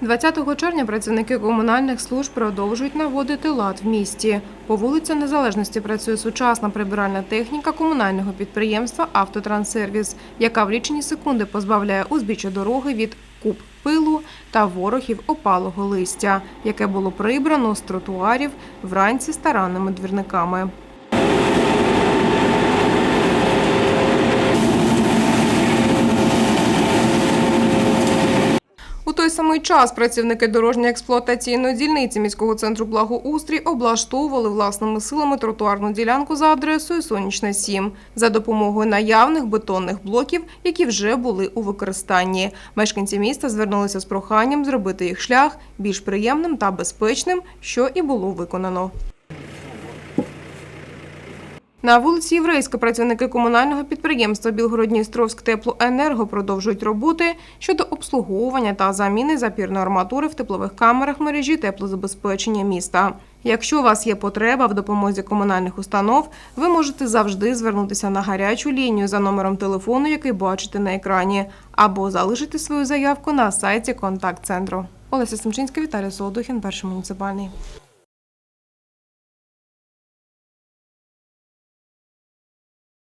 20 червня працівники комунальних служб продовжують наводити лад в місті. По вулиці Незалежності працює сучасна прибиральна техніка комунального підприємства «Автотранссервіс», яка в лічені секунди позбавляє узбіччя дороги від куб пилу та ворогів опалого листя, яке було прибрано з тротуарів вранці старанними двірниками. Той самий час працівники дорожньо-експлуатаційної дільниці міського центру благоустрій облаштовували власними силами тротуарну ділянку за адресою Сонячна 7 за допомогою наявних бетонних блоків, які вже були у використанні. Мешканці міста звернулися з проханням зробити їх шлях більш приємним та безпечним, що і було виконано. На вулиці Єврейська працівники комунального підприємства Білгородністровськ Теплоенерго продовжують роботи щодо обслуговування та заміни запірної арматури в теплових камерах мережі теплозабезпечення міста. Якщо у вас є потреба в допомозі комунальних установ, ви можете завжди звернутися на гарячу лінію за номером телефону, який бачите на екрані, або залишити свою заявку на сайті контакт-центру. Олеся Семчинська, Віталій Солодухін, перший муніципальний.